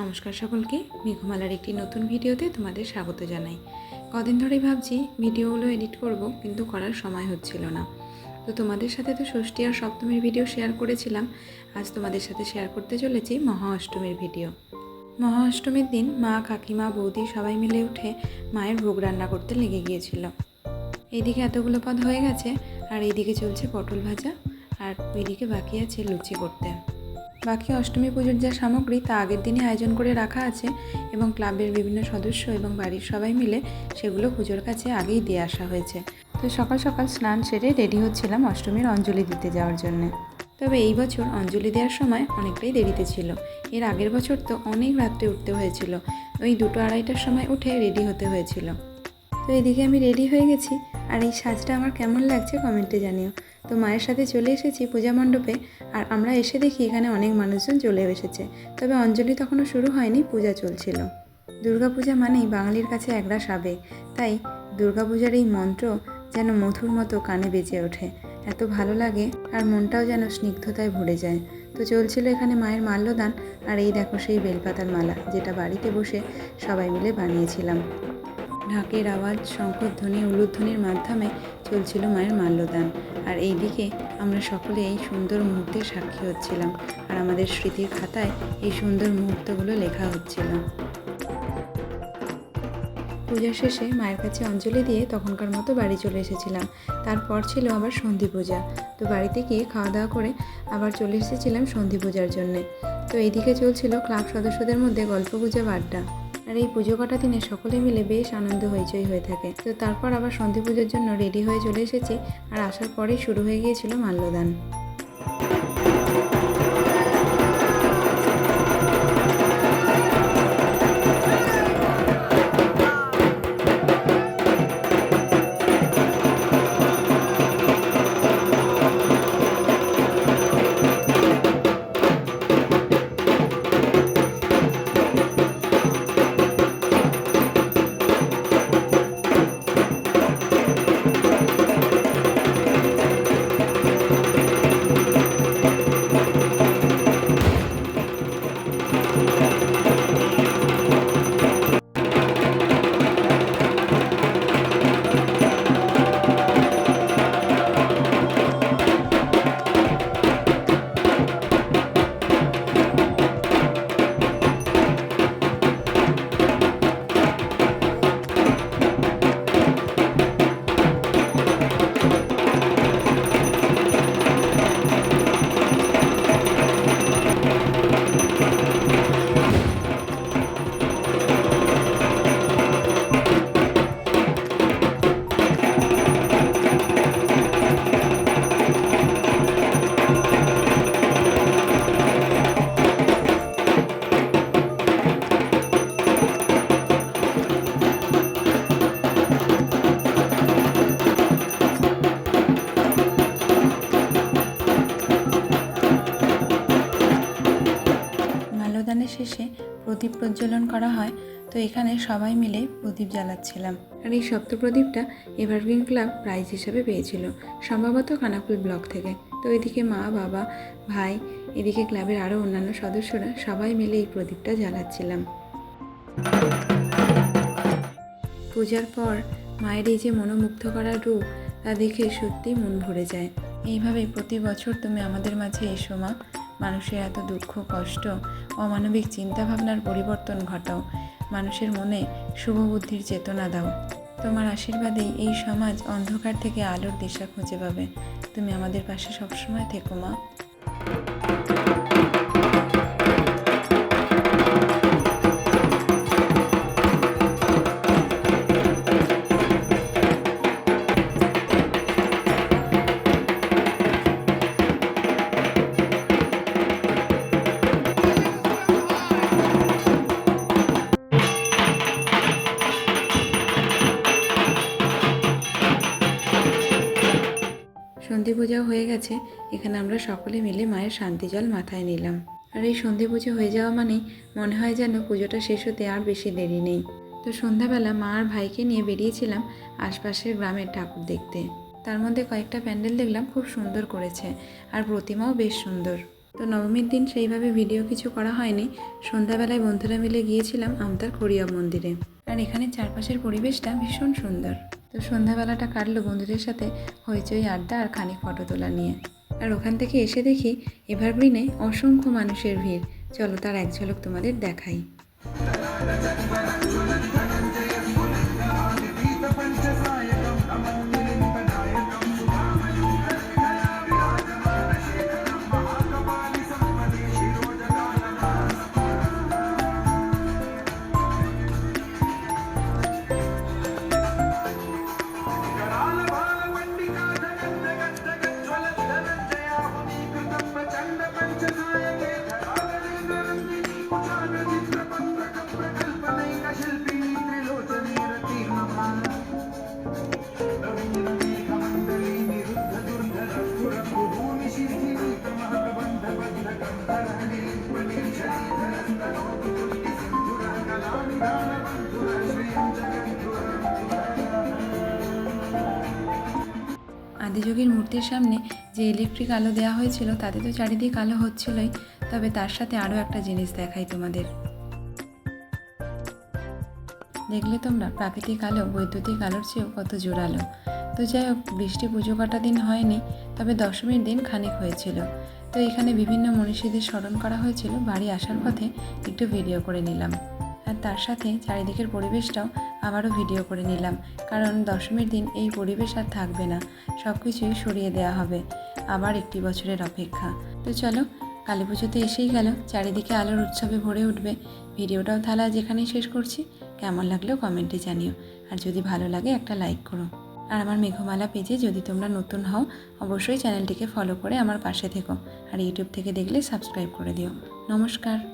নমস্কার সকলকে, মেঘমালার একটি নতুন ভিডিওতে তোমাদের স্বাগত জানাই। কদিন ধরেই ভাবছি ভিডিওগুলো এডিট করব, কিন্তু করার সময় হচ্ছিল না। তো তোমাদের সাথে তো ষষ্ঠী আর সপ্তমীর ভিডিও শেয়ার করেছিলাম। আজ তোমাদের সাথে শেয়ার করতে চলেছি মহা অষ্টমীর ভিডিও। মহা অষ্টমীর দিন মা, কাকিমা, বৌদি সবাই মিলে উঠে মায়ের ভোগ রান্না করতে লেগে গিয়েছিল। এইদিকে এতগুলো পদ হয়ে গেছে, আর এইদিকে চলছে পটল ভাজা, আর ওইদিকে বাকি আছে লুচি করতে। বাকি অষ্টমী পুজোর যা সামগ্রী তা আগের দিনে আয়োজন করে রাখা আছে এবং ক্লাবের বিভিন্ন সদস্য এবং বাড়ির সবাই মিলে সেগুলো পুজোর কাছে আগেই দিয়ে আসা হয়েছে। তো সকাল সকাল স্নান সেরে রেডি হচ্ছিলাম অষ্টমীর অঞ্জলি দিতে যাওয়ার জন্যে। তবে এই বছর অঞ্জলি দেওয়ার সময় অনেকটাই দেরিতে ছিল। এর আগের বছর তো অনেক রাত্রে উঠতে হয়েছিল। ওই দুটো আড়াইটার সময় উঠে রেডি হতে হয়েছিল। তো এদিকে আমি রেডি হয়ে গেছি। আর এই সাজটা আমার কেমন লাগছে কমেন্টে জানিও। তো মায়ের সাথে চলে এসেছি পূজা মণ্ডপে আর আমরা এসে দেখি এখানে অনেক মানুষজন চলে এসেছে। তবে অঞ্জলি তখনও শুরু হয়নি, পূজা চলছিল। দুর্গাপূজা মানেই বাঙালির কাছে একরাশ আবেগ। তাই দুর্গাপূজার এই মন্ত্র যেন মধুর মতো কানে বেজে ওঠে। এত ভালো লাগে আর মনটাও যেন স্নিগ্ধতায় ভরে যায়। তো চলছিল এখানে মায়ের মাল্যদান আর এই দেখো সেই বেলপাতার মালা যেটা বাড়িতে বসে সবাই মিলে বানিয়েছিলাম। ঢাকের আওয়াজ শঙ্খধ্বনি, উলুধ্বনির মাধ্যমে চলছিল মায়ের মাল্যদান। আর এইদিকে আমরা সকলে এই সুন্দর মুহূর্তের সাক্ষী হচ্ছিলাম। আর আমাদের স্মৃতির খাতায় এই সুন্দর মুহূর্তগুলো লেখা হচ্ছিল। পূজা শেষে মায়ের কাছে অঞ্জলি দিয়ে তখনকার মতো বাড়ি চলে এসেছিলাম। তারপর ছিল আবার সন্ধি পূজা। তো বাড়িতে গিয়ে খাওয়া দাওয়া করে আবার চলে এসেছিলাম সন্ধি পূজার জন্যে। তো এইদিকে চলছিল ক্লাব সদস্যদের মধ্যে গল্প গুজব আড্ডা আর এই পুজো কটা দিনে সকলে মিলে বেশ আনন্দ হইচই হয়ে থাকে। তো তারপর আবার সন্ধি পুজোর জন্য রেডি হয়ে চলে এসেছি, আর আসার পরেই শুরু হয়ে গিয়েছিল মাল্যদান। শেষে প্রদীপ প্রজ্বলন করা হয় তো এখানে সবাই মিলে প্রদীপ জ্বালাচ্ছিলাম। আর এই সপ্তপ্রদীপটা এভারগ্রিন ক্লাব প্রাইজ হিসেবে পেয়েছিল সম্ভবত খানাকুল ব্লক থেকে। তো এদিকে মা বাবা ভাই এদিকে ক্লাবের আরও অন্যান্য সদস্যরা সবাই মিলে এই প্রদীপটা জ্বালাচ্ছিলাম। পূজার পর মায়ের এই যে মনোমুগ্ধ করার রূপ তা দেখে সত্যিই মন ভরে যায়। এইভাবে প্রতি বছর তুমি আমাদের মাঝে এসো মা। মানুষের এত দুঃখ, কষ্ট, অমানবিক চিন্তাভাবনার পরিবর্তন ঘটাও। মানুষের মনে শুভ বুদ্ধির চেতনা দাও। তোমার আশীর্বাদেই এই সমাজ অন্ধকার থেকে আলোর দিশা খুঁজে পাবে। তুমি আমাদের পাশে সবসময় থেকো, মা। সন্ধি পূজাও হয়ে গেছে, এখানে আমরা সকলে মিলে মায়ের শান্তি জল মাথায় নিলাম। আর এই সন্ধি পুজো হয়ে যাওয়া মানেই মনে হয় যেন পুজোটা শেষ হতে আর বেশি দেরি নেই। তো সন্ধ্যাবেলা মা আর ভাইকে নিয়ে বেরিয়েছিলাম আশপাশের গ্রামের ঠাকুর দেখতে। তার মধ্যে কয়েকটা প্যান্ডেল দেখলাম, খুব সুন্দর করেছে আর প্রতিমাও বেশ সুন্দর। তো নবমীর দিন সেইভাবে ভিডিও কিছু করা হয়নি, সন্ধ্যাবেলায় বন্ধুরা মিলে গিয়েছিলাম আমতার খড়িয়া মন্দিরে। আর এখানে চারপাশের পরিবেশটা ভীষণ সুন্দর। তো সন্ধ্যাবেলাটা কাটলো বন্ধুদের সাথে হইচই, আড্ডা আর খানিক ফটো তোলা নিয়ে। আর ওখান থেকে এসে দেখি এভারগ্রিনে অসংখ্য মানুষের ভিড়। চলো তার এক ঝলক তোমাদের দেখাই। আদিযোগীর মূর্তির সামনে যে ইলেকট্রিক আলো দেওয়া হয়েছিল, তাতে তো চারিদিক আলো হচ্ছিলই। তবে তার সাথে আরও একটা জিনিস দেখাই তোমাদের। দেখলে তোমরা, প্রাকৃতিক আলো, বৈদ্যুতিক আলোর চেয়েও কত জোরালো। তো যাই হোক, বৃষ্টি পুজো কাটা দিন হয়নি, তবে দশমীর দিন খানিক হয়েছিল। তো এখানে বিভিন্ন মনীষীদের স্মরণ করা হয়েছিল। বাড়ি আসার পথে একটু ভিডিও করে নিলাম। আর তার সাথে চারিদিকের পরিবেশটাও আবারও ভিডিও করে নিলাম। কারণ দশমীর দিন এই পরিবেশ আর থাকবে না। সব কিছুই সরিয়ে দেওয়া হবে। আবার একটি বছরের অপেক্ষা। তো চলো, কালী পুজোতে এসেই গেল। চারিদিকে আলোর উৎসবে ভরে উঠবে। ভিডিওটাও তাহলে আজ এখানেই শেষ করছি। কেমন লাগলেও কমেন্টে জানিও। আর যদি ভালো লাগে একটা লাইক করো। আর আমার মেঘমালা পেজে যদি তোমরা নতুন হও, অবশ্যই চ্যানেলটিকে ফলো করে আমার পাশে থেকো আর ইউটিউব থেকে দেখলে সাবস্ক্রাইব করে দিও। নমস্কার।